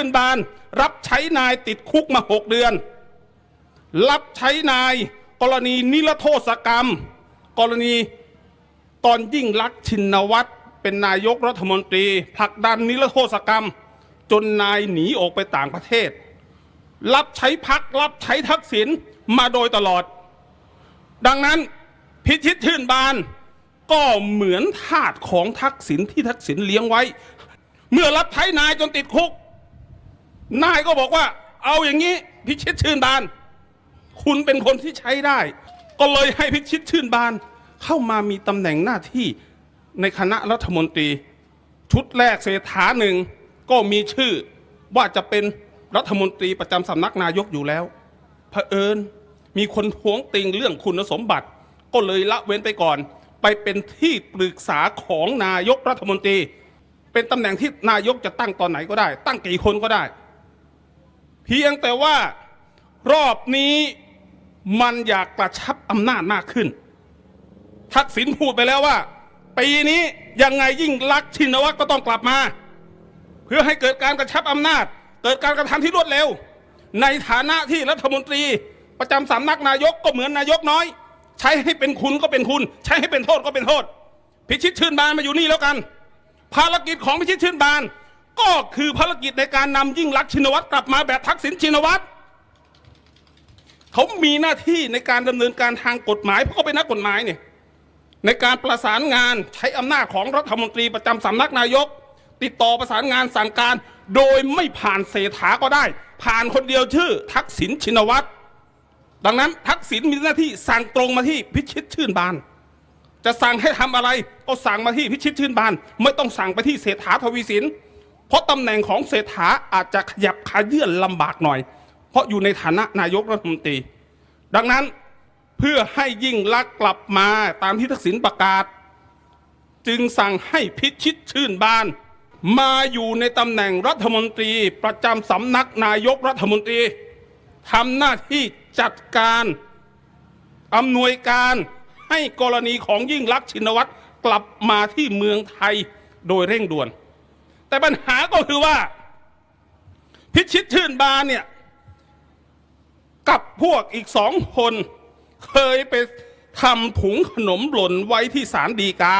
ชื่นบาน รับใช้นายติดคุกมาหกเดือน รับใช้นายกรณีนิรโทษกรรม กรณีตอนยิ่งลักษณ์ชินวัตรเป็นนายกรัฐมนตรีผลักดันนิรโทษกรรม จนนายหนีออกไปต่างประเทศ รับใช้พักรับใช้ทักษิณมาโดยตลอด ดังนั้นพิชิตชื่นบานก็เหมือนทาสของทักษิณที่ทักษิณเลี้ยงไว้ เมื่อรับใช้นายจนติดคุก นายก็บอกว่า เอาอย่างนี้พิชิตชื่นบาน คุณเป็นคนที่ใช้ได้ ก็เลยให้พิชิตชื่นบาน เข้ามามีตำแหน่งหน้าที่ในคณะรัฐมนตรี ชุดแรกเศรษฐาหนึ่งก็มีชื่อว่าจะเป็นรัฐมนตรีประจำสำนักนายกอยู่แล้วเผอิญมีคนทวงติงเรื่องคุณสมบัติ ก็เลยละเว้นไปก่อน ไปเป็นที่ปรึกษาของนายกรัฐมนตรี เป็นตำแหน่งที่นายกจะตั้งตอนไหนก็ได้ ตั้งกี่คนก็ได้ พียงแต่ว่ารอบนี้มันอยากกระชับอำนาจมากขึ้น ทักษิณพูดไปแล้วว่า ปีนี้ยังไงยิ่งลักชินวัตรก็ต้องกลับมา เพื่อให้เกิดการกระชับอำนาจ เกิดการกระทำที่รวดเร็ว ในฐานะที่รัฐมนตรี ประจำสำนักนายกก็เหมือนนายกน้อย ใช้ให้เป็นคุณก็เป็นคุณ ใช้ให้เป็นโทษก็เป็นโทษ พิชิตชื่นบานมาอยู่นี่แล้วกัน ภารกิจของพิชิตชื่นบาน ก็คือภารกิจในการนำยิ่งลักษณ์ชินวัตรกลับมาแบบทักษิณชินวัตรเขามีหน้าที่ในการดำเนินการทางกฎหมายเพราะเขาเป็นนักกฎหมายเนี่ยในการประสานงานใช้อำนาจของรัฐมนตรีประจำสำนักนายก ติดต่อประสานงานสั่งการ โดยไม่ผ่านเศรษฐาก็ได้ ผ่านคนเดียวชื่อ ทักษิณชินวัตรดังนั้นทักษิณมีหน้าที่สั่งตรงมาที่พิชิตชื่นบาน จะสั่งให้ทำอะไรก็สั่งมาที่พิชิตชื่นบาน ไม่ต้องสั่งไปที่เศรษฐาทวีสิน เพราะตำแหน่งของเศรษฐาอาจจะขยับขยื่นลำบากหน่อย เพราะอยู่ในฐานะนายกรัฐมนตรี ดังนั้นเพื่อให้ยิ่งลักษ์กลับมาตามที่ทักษิณประกาศ จึงสั่งให้พิชิตชื่นบาน มาอยู่ในตำแหน่งรัฐมนตรีประจำสำนักนายกรัฐมนตรีทำหน้าที่จัดการอำนวยการให้กรณีของยิ่งลักษณ์ชินวัตรกลับมาที่เมืองไทยโดยเร่งด่วน แต่ปัญหาก็คือว่า พิชิตชื่นบานเนี่ย กับพวกอีกสองคน เคยไปทำถุงขนมหล่นไว้ที่ศาลฎีกา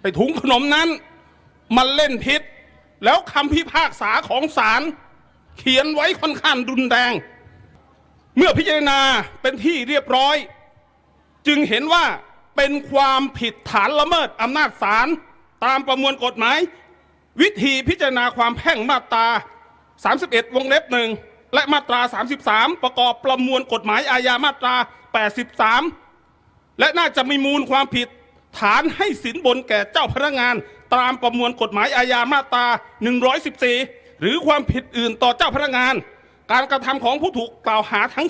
ไปถุงขนมนั้น มันเล่นพิษ แล้วคำพิพากษาของศาลเขียนไว้ค่อนข้างรุนแรง เมื่อพิจารณาเป็นที่เรียบร้อย จึงเห็นว่าเป็นความผิดฐานละเมิดอำนาจศาล ตามประมวลกฎหมาย วิธีพิจารณาความแพ่งมาตรา 31 วงเล็บหนึ่งและมาตรา 33 ประกอบประมวลกฎหมายอาญามาตรา 83 และน่าจะมีมูลความผิด ฐานให้สินบนแก่เจ้าพนักงาน ตามประมวลกฎหมายอาญามาตรา 114 หรือความผิดอื่นต่อเจ้าพนักงาน การกระทำของผู้ถูกกล่าวหาทั้ง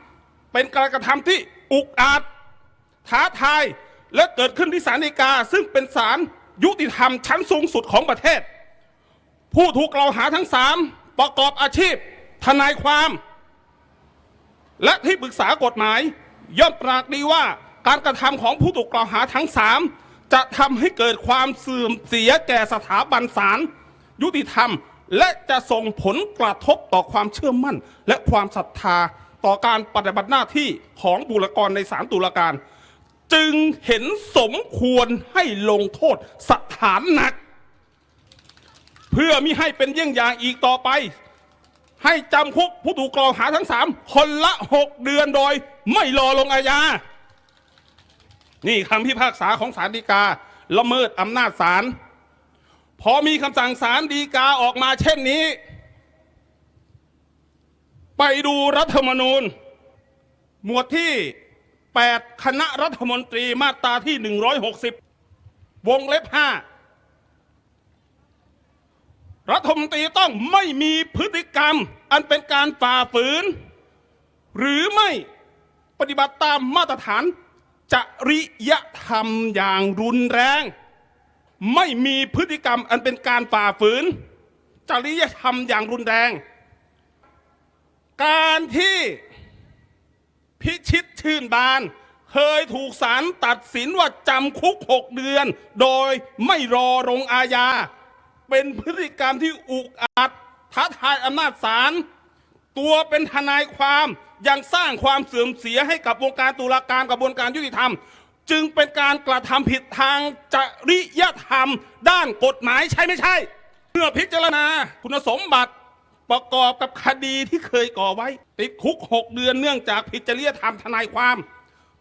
3 เป็นการกระทำที่อุกอาจท้าทายและเกิดขึ้นที่ศาลฎีกาซึ่งเป็นศาล ยุติธรรมชั้นสูงสุดของประเทศ ผู้ถูกกล่าวหาทั้งสามประกอบอาชีพ ทนายความ และที่ปรึกษากฎหมาย ย่อมปรากดีว่าการกระทำของผู้ถูกกล่าวหาทั้งสามจะทำให้เกิดความเสื่อมเสียแก่สถาบันศาลยุติธรรมและจะส่งผลกระทบต่อความเชื่อมั่น และความศรัทธาต่อการปฏิบัติหน้าที่ของบุรกรในศาลตุลาการ จึงเห็นสมควรให้ลงโทษสถานหนัก เพื่อมิให้เป็นเยี่ยงอย่างอีกต่อไป ให้จำคุกผู้ถูกกล่าวหาทั้งสามคนละหกเดือนโดย ไม่รอลงอาญา นี่คำพิพากษาของศาลฎีกา ละเมิดอำนาจศาลพอมีคำสั่งศาลฎีกาออกมาเช่นนี้ ไปดูรัฐธรรมนูญ หมวดที่ 8 คณะรัฐมนตรีมาตราที่ 160 วงเล็บ 5 รัฐมนตรีต้องไม่มีพฤติกรรม อันเป็นการฝ่าฝืน หรือไม่ปฏิบัติตามมาตรฐานจริยธรรมอย่างรุนแรง ไม่มีพฤติกรรมอันเป็นการฝ่าฝืน จริยธรรมอย่างรุนแรง การที่ พิชิตชื่นบาน เคยถูกศาลตัดสินว่าจำคุกหกเดือน โดยไม่รอลงอาญา เป็นพฤติกรรมที่อุกอาจท้าทายอำนาจศาลตัวเป็นทนายความยังสร้างความเสื่อมเสียให้กับวงการตุลาการกระบวนการยุติธรรม จึงเป็นการกระทำผิดทางจริยธรรม ด้านกฎหมายใช่ไม่ใช่ เมื่อพิจารณาคุณสมบัติ ประกอบกับคดีที่เคยก่อไว้ ติดคุก 6 เดือนเนื่องจากผิดจริยธรรมทนายความ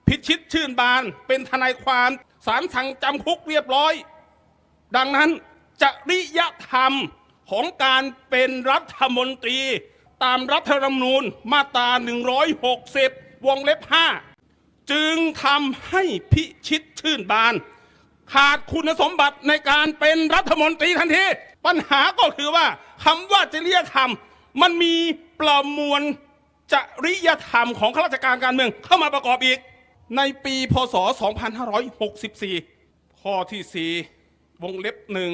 พิชิตชื่นบานเป็นทนายความศาลสั่งจำคุกเรียบร้อย ดังนั้นจริยธรรมของการเป็นรัฐมนตรี ตามรัฐธรรมนูญมาตรา 160 วงเล็บ 5 จึงทำให้พิชิตชื่นบาน ขาดคุณสมบัติในการเป็นรัฐมนตรีทันที ปัญหาก็คือว่า คำว่าจริยธรรม มันมีประมวลจริยธรรมของข้าราชการการเมืองเข้ามาประกอบอีก ในปีพศ 2564 ข้อที่ 4 วงเล็บหนึ่ง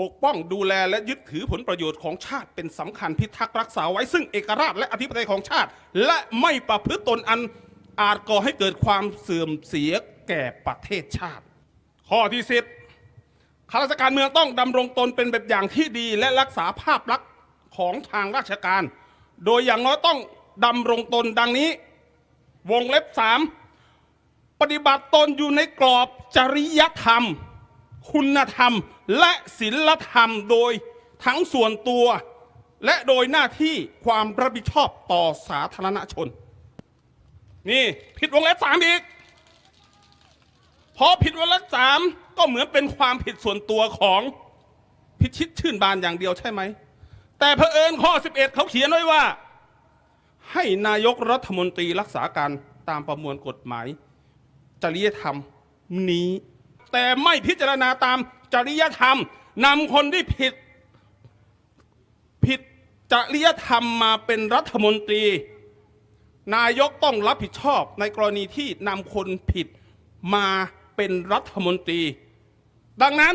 ปกป้องดูแลและยึดถือผลประโยชน์ของชาติเป็นสำคัญพิทักษ์รักษาไว้ซึ่งเอกราชและอธิปไตยของชาติ และไม่ประพฤติตนอันอาจก่อให้เกิดความเสื่อมเสียแก่ประเทศชาติ ข้อที่สิบ ข้าราชการเมืองต้องดำรงตนเป็นแบบอย่างที่ดีและรักษาภาพลักษณ์ของทางราชการ โดยอย่างน้อยต้องดำรงตนดังนี้ วงเล็บสามปฏิบัติตนอยู่ในกรอบจริยธรรม คุณธรรม และศีลธรรมโดยทั้งส่วนตัว และโดยหน้าที่ความรับผิดชอบต่อสาธารณชน นี่ ผิดวงเล็บสามอีก พอผิดวงเล็บสามก็เหมือนเป็นความผิดส่วนตัวของพิชิตชื่นบานอย่างเดียวใช่ไหม แต่เผอิญข้อ 11 เขาเขียนไว้ว่า ให้นายกรัฐมนตรีรักษาการตามประมวลกฎหมาย จริยธรรมนี้ แต่ไม่พิจารณาตามจริยธรรมนำคนที่ผิดผิดจริยธรรมมาเป็นรัฐมนตรี นายกต้องรับผิดชอบในกรณีที่นำคนผิดมา เป็นรัฐมนตรี ดังนั้น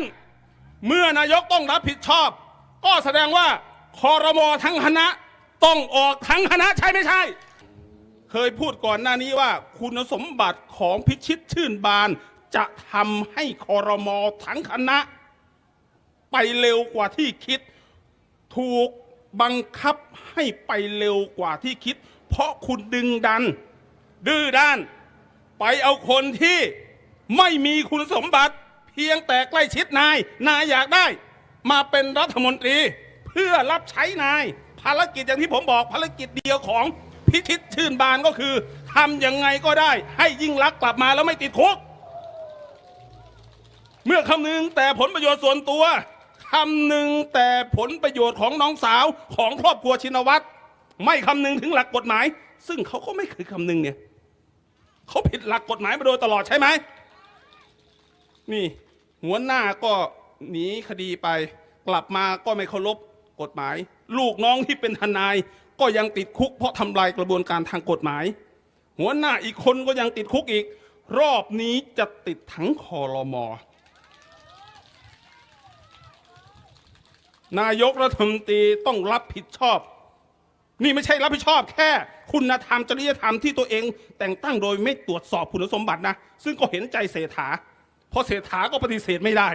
เมื่อนายกต้องรับผิดชอบ ก็แสดงว่าคอรมอทั้งคณะต้องออกทั้งคณะใช่ไม่ใช่ เคยพูดก่อนหน้านี้ว่า คุณสมบัติของพิชิตชื่นบาน จะทำให้คอรมอทั้งคณะ ไปเร็วกว่าที่คิด ถูกบังคับให้ไปเร็วกว่าที่คิด เพราะคุณดึงดัน ดื้อด้าน ไปเอาคนที่ ไม่มีคุณสมบัติ เพียงแต่ใกล้ชิดนาย นายอยากได้ มาเป็นรัฐมนตรี เพื่อรับใช้นาย ภารกิจอย่างที่ผมบอกภารกิจเดียวของพิชิตชื่นบานก็คือทำยังไงก็ได้ ให้ยิ่งรักษณ์กลับมาแล้วไม่ติดคุก เมื่อคำนึงแต่ผลประโยชน์ส่วนตัวคำนึงแต่ผลประโยชน์ของน้องสาวของครอบครัวชินวัตรไม่คำนึงถึงหลักกฎหมาย ซึ่งเขาก็ไม่เคยคำนึงเนี่ยเขาผิดหลักกฎหมายมาโดยตลอดใช่ไหม นี่หัวหน้าก็หนีคดีไป กลับมาก็ไม่เคารพกฎหมาย ลูกน้องที่เป็นทนาย ก็ยังติดคุก เพราะทำลายกระบวนการทางกฎหมาย หัวหน้าอีกคนก็ยังติดคุกอีก รอบนี้จะติดทั้งคอรมอนายกรัฐมนตรีต้องรับผิดชอบ นี่ไม่ใช่รับผิดชอบแค่ คุณธรรมจริยธรรมที่ตัวเองแต่งตั้งโดยไม่ตรวจสอบคุณสมบัตินะ ซึ่งก็เห็นใจเศรษฐา เพราะเศรษฐาก็ปฏิเสธไม่ได้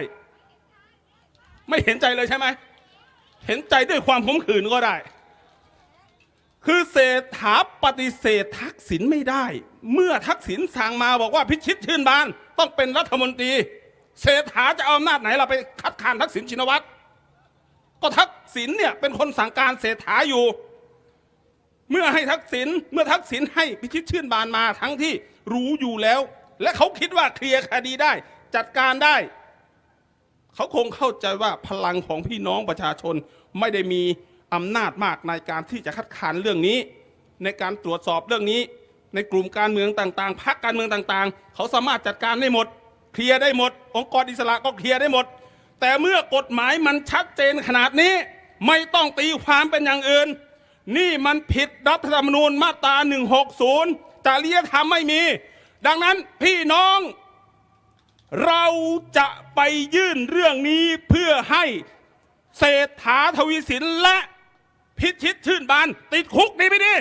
ไม่เห็นใจเลยใช่ไหม เห็นใจด้วยความขมขื่นก็ได้ คือเศรษฐาปฏิเสธทักษิณไม่ได้ เมื่อทักษิณสั่งมาบอกว่าพิชิตชื่นบานต้องเป็นรัฐมนตรี เศรษฐาจะเอาอำนาจไหนเราไปคัดค้านทักษิณชินวัตรก็ทักษิณเนี่ยเป็นคนสั่งการเศรษฐาอยู่ เมื่อให้ทักษิณเมื่อทักษิณให้พิชิตชื่นบานมาทั้งที่รู้อยู่แล้ว และเขาคิดว่าเคลียร์คดีได้ จัดการได้ เขาคงเข้าใจว่าพลังของพี่น้องประชาชนไม่ได้มีอำนาจมากในการที่จะคัดค้านเรื่องนี้ ในการตรวจสอบเรื่องนี้ ในกลุ่มการเมืองต่างๆพรรคการเมืองต่างๆ เขาสามารถจัดการได้หมด เคลียร์ได้หมด องค์กรอิสระก็เคลียร์ได้หมด แต่เมื่อกฎหมายมันชัดเจนขนาดนี้ ไม่ต้องตีความเป็นอย่างอื่น นี่มันผิดรัฐธรรมนูญมาตรา 160จริยธรรมไม่มี ดังนั้นพี่น้อง เราจะไปยื่นเรื่องนี้เพื่อให้เศรษฐาทวีสินและพิชิตชื่นบานติดคุกดีไม่ดี